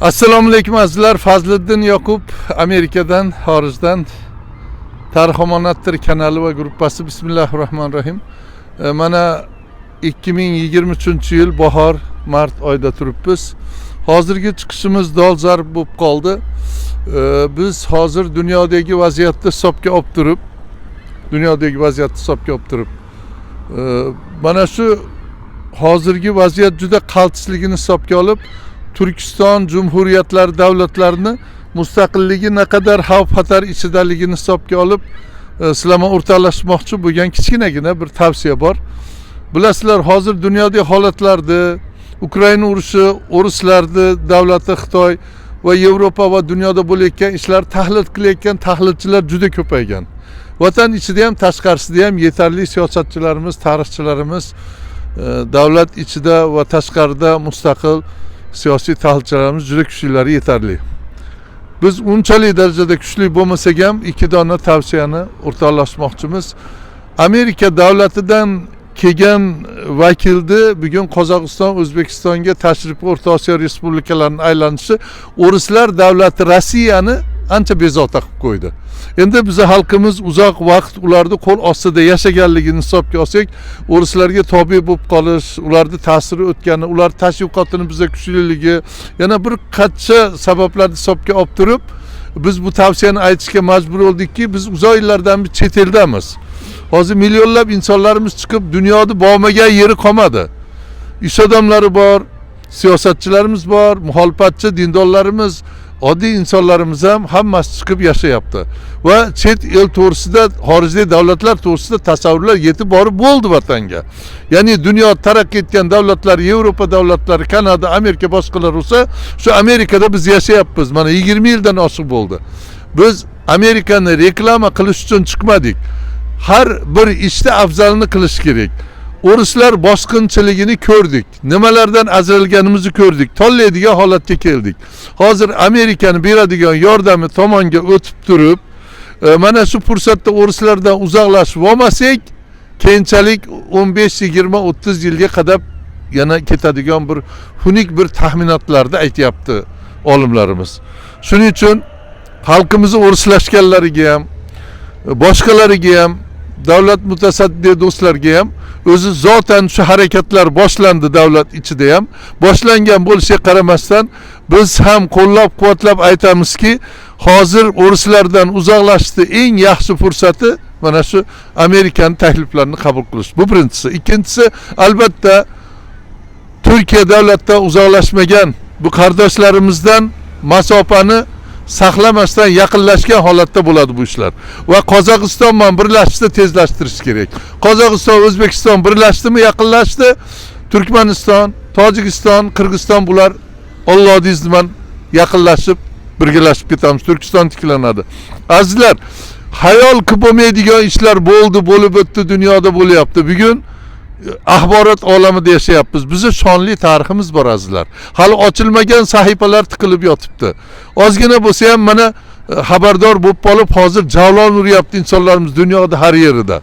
assalomu alaykum azizlar fazliddin yoqub amerikadan xorijdan tarix omonatdir kanali va gruppasi bismillahi rohmanir rohim E, mana 2023 yil bahor mart oyida turibmiz. Hozirgi chiqishimiz dolzarb bo'lib qoldi. E, biz hozir dunyodagi vaziyatni hisobga olib turib dunyodagi vaziyatni hisobga olib turib. E, mana shu hozirgi vaziyat juda qaltisligini hisobga olib turkiston jumhuriyatlari davlatlarini mustaqilligi naqadar xavf xatar ichidaligini hisobga olib e, sizlar bilan o'rtoqlashmoqchi bo'lgan kichkinagina bir tavsiya bor bilasizlar hozir dunyodagi holatlarni ukraina urushi o'rislarni davlati xitoy va yevropa va dunyoda bo'layotgan ishlar tahlil qilayotgan tahlilchilar juda ko'paygan vatan ichida ham tashqarisida ham yetarli siyosatchilarimiz tarixchilarimiz e, davlat ichida va tashqarida mustaqil siyosiy tahlilchilarimiz juda kuchlilari yetarli biz unchalik darajada kuchli bo'lmasak ham ikki dona tavsiyani o'rtoqlashmoqchimiz amerika davlatidan kelgan vakilni bugun qozog'iston o'zbekistonga tashrifi o'rta osiyo respublikalarini aylanishi o'rislar davlati rossiyani ancha bezovta qilib qo'ydi endi bizni xalqimiz uzoq vaqt ularni qo'l ostida yashaganligini hisobga olsak o'rislarga tobe bo'lib qolish ularni ta'siri o'tgani ular tashviqotini biza kuchliligi yana bir qancha sabablarni hisobga olib turib biz bu tavsiyani aytishga majbur bo'ldikki biz uzoq yillardan beri chet eldamiz. Hozir millionlab insonlarimiz chiqib dunyoni bormagan yeri qolmadi. İsh odamlari bor siyosatchilarimiz bor muxolifatchi dindorlarimiz oddiy insonlarimiz ham hammasi chiqib yashayapti va chet el to'g'risida xorijdagi davlatlar to'g'risida tasavvurlar yetib borib bo'ldi vatanga. Ya'ni dunyo taraqqiy etgan davlatlar yevropa davlatlari kanada amerika boshqalar bo'lsa shu amerikada biz yashayapmiz mana yigirma yildan oshiq bo'ldi biz amerikani reklama qilish uchun chiqmadik har bir ishda afzalini qilish kerak o'rislar bosqinchiligini ko'rdik nimalardan ajralganimizni ko'rdik tollaydigan holatga keldik. Hozir amerikani beradigan yordami tomonga o'tib turib e, mana shu fursatda o'rislardan uzoqlashib olmasak keyinchalik o'n besh yigirma o'ttiz yilga qadar yana ketadigan bir xunuk bir taxminotlarni aytyapti olimlarimiz. Shuning uchun xalqimizni o'rislashganlariga ham boshqalariga ham davlat mutasaddi do'stlarga ham o'zi zotan shu harakatlar boshlandi davlat ichida ham boshlangan bo'lishiga qaramasdan biz ham qo'llab quvvatlab aytamizki hozir o'rislardan uzoqlashishni eng yaxshi fursati mana shu amerikani takliflarini qabul qilish bu birinchisi ikkinchisi albatta turkiya davlatdan uzoqlashmagan bu qardoshlarimizdan masofani saqlamasdan yaqinlashgan holatda bo'ladi bu ishlar va qozog'iston bilan birlashishni tezlashtirish kerak qozog'iston o'zbekiston birlashdimi yaqinlashdi turkmaniston tojikiston qirg'iziston bular ollohdiz bilan yaqinlashib birgalashib ketamiz turkiston tiklanadi azizlar hayol qilib bo'lmaydigan ishlar bo'ldi bo'lib o'tdi dunyoda bo'lyapti bugun axborot olamida yashayapmiz bizni shonli tariximiz bor azizlar hali ochilmagan sahifalar tiqilib yotibdi. Ozgina bo'lsa ham mana e, xabardor bo'lib qolib hozir javlon uryapti insonlarimiz dunyoda har yerida.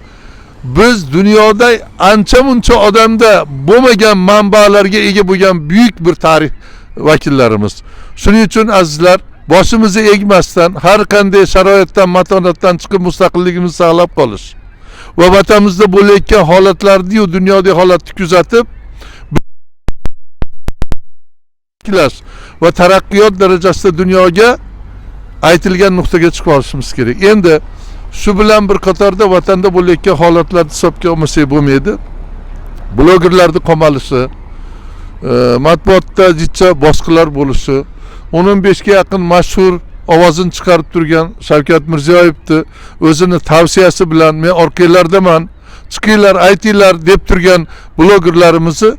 Biz dunyoda ancha muncha odamda bo'lmagan manbalarga ega bo'lgan buyuk bir tarix vakillarimiz. Shuning uchun azizlar boshimizni egmasdan har qanday sharoitdan matonatdan chiqib mustaqilligimizni saqlab qolish va vatanimizda bo'layotgan holatlarni dunyodagi holatni kuzatib tiklash va taraqqiyot darajasida dunyoga aytilgan nuqtaga chiqib olishimiz kerak. Endi shu bilan bir qatorda vatanda bo'layotgan holatlarni hisobga olmasak bo'lmaydi. Blogerlarni qamalishi e, matbuotda jicha bosqilar bo'lishi o'n o'n beshga yaqin mashhur ovozini chiqarib turgan shavkat mirziyoyevni o'zini tavsiyasi bilan men orqanglardaman chiqinglar aytinglar deb turgan blogerlarimizni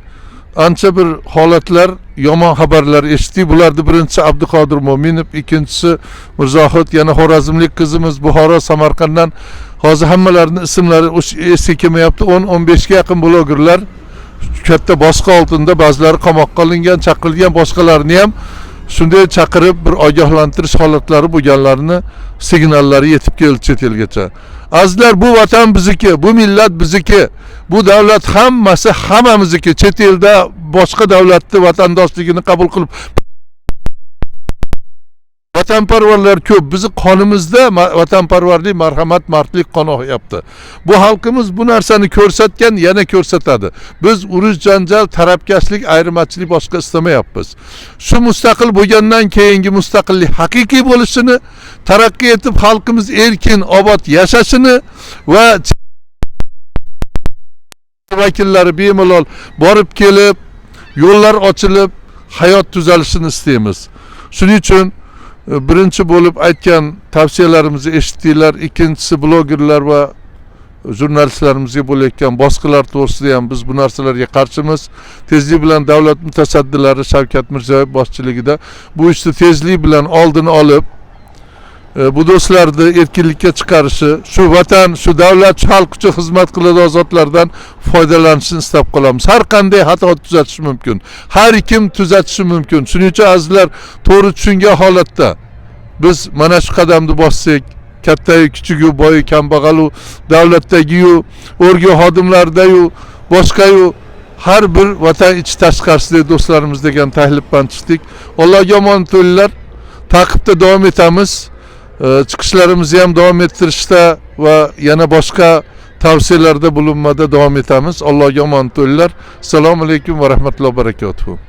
ancha bir holatlar yomon xabarlar eshitdik bularni birinchisi abduqodir mo'minov ikkinchisi mirzohid yana xorazmlik qizimiz buxoro samarqanddan. Hozir hammalarini ismlari esga kelmayapti o'n o'n beshga yaqin blogerlar katta bosqi altida ba'zilari qamoqqa olingan chaqirilgan boshqalarini ham shunday chaqirib bir ogohlantirish holatlari bo'lganlarini signallari yetib keldi chet elgacha. Azizlar bu vatan bizniki bu millat bizniki bu davlat hammasi hammamizniki chet elda boshqa davlatni vatandoshligini qabul qilib vatanparvarlar ko'p. Bizni qonimizda ma- vatanparvarlik marhamat mardlik qoni oqyapti bu xalqimiz bu narsani ko'rsatgan yana ko'rsatadi. Biz urush janjal tarafkashlik ayirmachilik boshqa istamayapmiz. Shu mustaqil bo'lgandan keyingi mustaqillik haqiqiy bo'lishini taraqqiy etib xalqimiz erkin obod yashashini va vakillari bemalol borib kelib yo'llar ochilib hayot tuzalishini istaymiz. Shuning uchun birinchi bo'lib aytgan tavsiyalarimizni eshitdinglar ikkinchisi blogerlar va jurnalistlarimizga bo'layotgan bosqilar to'g'risida ham biz bu narsalarga qarshimiz tezlik bilan davlat mutasaddilari shavkat mirziyoyev boshchiligida bu ishni tezlik bilan oldini olib bu do'stlarni erkinlikka chiqarishi shu vatan shu davlat shu xalq uchun xizmat qiladigan zotlardan foydalanishini istab qolamiz har qanday xato tuzatish mumkin har kim tuzatishi mumkin shuning uchun azizlar to'g'ri tushungan holatda biz mana shu qadamni bossak kattayu kichigu boyu kambag'alu davlatdagiyu o'rga xodimlardayu boshqayu har bir vatan ichi tashqarisidagi do'stlarimiz degan taklifdan chiqdik allohga omon bo'linglar taqibda davom etamiz Ee, chiqishlarimizni ham davom ettirishda va yana boshqa tavsiyalarda bulunmada davom etamiz allohga omonat bo'linglar assalomu alaykum va rahmatullohi va